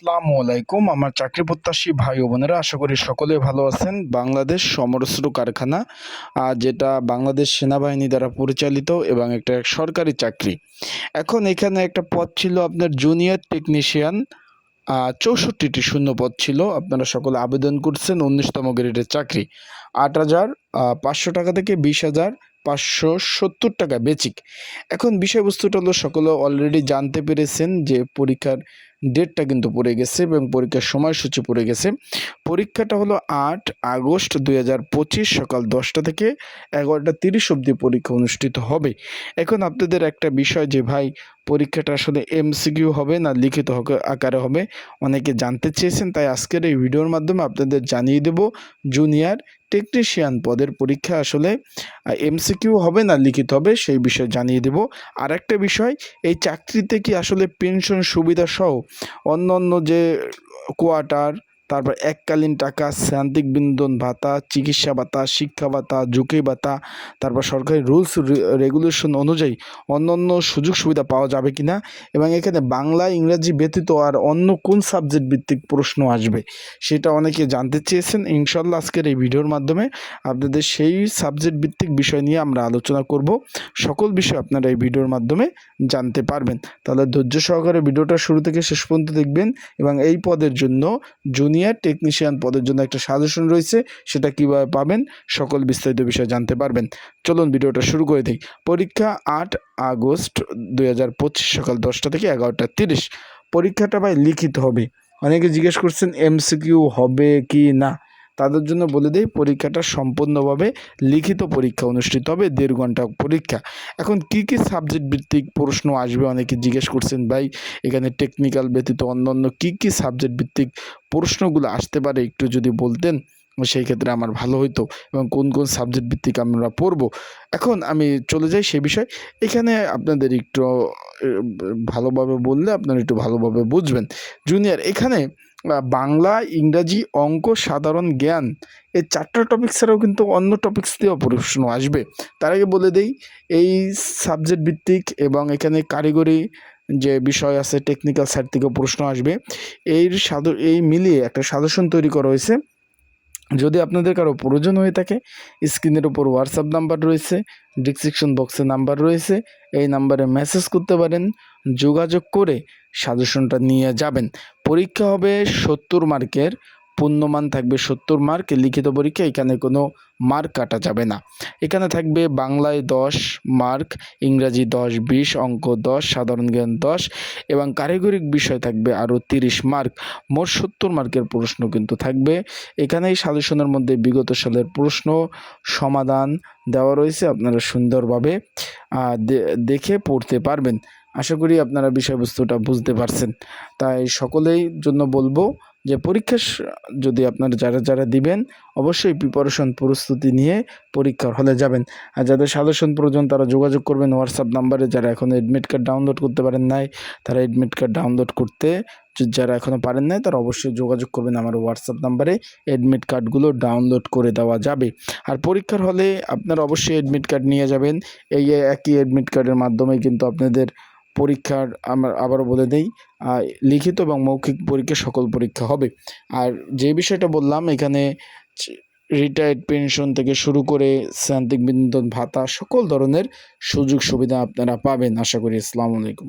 আসসালামু আলাইকুম। আমার চাকরি প্রত্যাশী ভাই ও বোনেরা, আশা করি সকলে ভালো আছেন। বাংলাদেশ সমরস্ত্র কারখানা যেটা বাংলাদেশ সেনাবাহিনী দ্বারা পরিচালিত এবং একটা সরকারি চাকরি। এখন এখানে একটা পদ ছিল আপনার জুনিয়র টেকনিশিয়ান চৌষট্টিটি শূন্য পদ ছিল। আপনারা সকলে আবেদন করছেন উনিশতম গ্রেডের চাকরি। আট হাজার পাঁচশো টাকা থেকে বিশ হাজার পাঁচশো সত্তর টাকা বেচিক। এখন বিষয়বস্তুটা হলো, সকলে অলরেডি জানতে পেরেছেন যে পরীক্ষার ডেটটা কিন্তু পড়ে গেছে এবং পরীক্ষার সময়সূচি পড়ে গেছে। পরীক্ষাটা হলো আট আগস্ট দুই হাজার পঁচিশ সকাল দশটা থেকে এগারোটা তিরিশ অবধি পরীক্ষা অনুষ্ঠিত হবে। এখন আপনাদের একটা বিষয় যে, ভাই, পরীক্ষাটা আসলে এমসিকিউ হবে না লিখিত আকারে হবে, অনেকে জানতে চেয়েছেন, তাই আজকের এই ভিডিওর মাধ্যমে আপনাদের জানিয়ে দেব জুনিয়র টেকনিশিয়ান পদের পরীক্ষা আসলে এমসিকিউ হবে না লিখিত হবে সেই বিষয়ে জানিয়ে দেব। আর একটা বিষয়, এই চাকরিতে কি আসলে পেনশন সুবিধা সহ অন্য অন্য যে কোয়ার্টার তারপর এককালীন টাকা, শ্রান্তিক বিনোদন ভাতা, চিকিৎসা ভাতা, শিক্ষা ভাতা, ঝুঁকি ভাতা, তারপর সরকারি রুলস রেগুলেশন অনুযায়ী অন্য অন্য সুযোগ সুবিধা পাওয়া যাবে কি না এবং এখানে বাংলা, ইংরাজি ব্যতীত আর অন্য কোন সাবজেক্ট ভিত্তিক প্রশ্ন আসবে সেটা অনেকে জানতে চেয়েছেন। ইনশাল্লাহ আজকের এই ভিডিওর মাধ্যমে আপনাদের সেই সাবজেক্ট ভিত্তিক বিষয় নিয়ে আমরা আলোচনা করব। সকল বিষয় আপনারা এই ভিডিওর মাধ্যমে জানতে পারবেন। তাহলে ধৈর্য সহকারে ভিডিওটা শুরু থেকে শেষ পর্যন্ত দেখবেন এবং এই পদের জন্য জুনিয়র টেকনিশিয়ান পদের জন্য একটা সাজেশন রয়েছে, সেটা কীভাবে পাবেন, সকল বিস্তারিত বিষয় জানতে পারবেন। চলুন ভিডিওটা শুরু করে দিই। পরীক্ষা আট আগস্ট দুই হাজার পঁচিশ সকাল দশটা থেকে এগারোটা তিরিশ। পরীক্ষাটা ভাই লিখিত হবে। অনেকে জিজ্ঞেস করছেন এমসিকিউ হবে কি না? তাদের জন্য বলে দেই, পরীক্ষাটা সম্পূর্ণভাবে লিখিত পরীক্ষা অনুষ্ঠিত হবে, দেড় ঘণ্টা পরীক্ষা। এখন কি কি সাবজেক্ট ভিত্তিক প্রশ্ন আসবে অনেকে জিজ্ঞেস করছেন, ভাই, এখানে টেকনিক্যাল ব্যতীত অন্য অন্য কী কী সাবজেক্ট ভিত্তিক প্রশ্নগুলো আসতে পারে? একটু যদি বলতেন, সেই ক্ষেত্রে আমার ভালো হতো এবং কোন কোন সাবজেক্ট ভিত্তিক আমরা পড়ব। এখন আমি চলে যাই সে বিষয়। এখানে আপনাদের একটু ভালোভাবে বললে আপনারা একটু ভালোভাবে বুঝবেন। জুনিয়র এখানে বাংলা, ইংরাজি, অঙ্ক, সাধারণ জ্ঞান এই চারটা টপিক ছাড়াও কিন্তু অন্য টপিক্স দিয়েও প্রশ্ন আসবে। তার আগে বলে দেই, এই সাবজেক্ট ভিত্তিক এবং এখানে কারিগরি যে বিষয় আছে টেকনিক্যাল সাইড থেকেও প্রশ্ন আসবে। এর সাধু, এই মিলিয়ে একটা সাজেশন তৈরি করা হয়েছে। যদি আপনাদের কারও প্রয়োজন হয়ে থাকে, স্ক্রিনের উপর হোয়াটসঅ্যাপ নাম্বার রয়েছে ডিসক্রিপশন বক্সে নাম্বার রয়েছে, এই নাম্বারে মেসেজ করতে পারেন, যোগাযোগ করে সাজেশনটা নিয়ে যাবেন। পরীক্ষা হবে সত্তর মার্কের পূর্ণমান থাকবে সত্তর মার্ক লিখিত পরীক্ষা এখানে কোনো মার্ক কাটা যাবে না। এখানে থাকবে বাংলায় দশ মার্ক ইংরাজি দশ, বিশ, অঙ্ক দশ, সাধারণ জ্ঞান দশ, এবং কারিগরিক বিষয় থাকবে আরও তিরিশ মার্ক মোট সত্তর মার্কের প্রশ্ন কিন্তু থাকবে। এখানেই সাজেশনের মধ্যে বিগত সালের প্রশ্ন সমাধান দেওয়া রয়েছে, আপনারা সুন্দরভাবে দেখে পড়তে পারবেন। আশা করি আপনারা বিষয়বস্তুটা বুঝতে পারছেন। তাই সকলেই জন্য বলব যে পরীক্ষা যদি আপনারা যারা যারা দিবেন, অবশ্যই প্রিপারেশন প্রস্তুতি নিয়ে পরীক্ষার হলে যাবেন। আর যাদের সাজেশন প্রয়োজন, তারা যোগাযোগ করবেন হোয়াটসঅ্যাপ নাম্বারে যারা এখন এডমিট কার্ড ডাউনলোড করতে পারেন নাই, তারা এডমিট কার্ড ডাউনলোড করতে যারা এখনও পারেন নাই, তারা অবশ্যই যোগাযোগ করবেন আমার হোয়াটসঅ্যাপ নাম্বারে এডমিট কার্ডগুলো ডাউনলোড করে দেওয়া যাবে। আর পরীক্ষার হলে আপনারা অবশ্যই এডমিট কার্ড নিয়ে যাবেন। এই একই এডমিট কার্ডের মাধ্যমে কিন্তু আপনাদের পরীক্ষার আমরা আবারও বলে দেই লিখিত এবং মৌখিক পরীক্ষা সকল পরীক্ষা হবে। আর যে বিষয়টা বললাম, এখানে রিটায়ার্ড পেনশন থেকে শুরু করে শ্রান্তিক বিনোদন ভাতা, সকল ধরনের সুযোগ সুবিধা আপনারা পাবেন। আশা করি, আসসালামু আলাইকুম।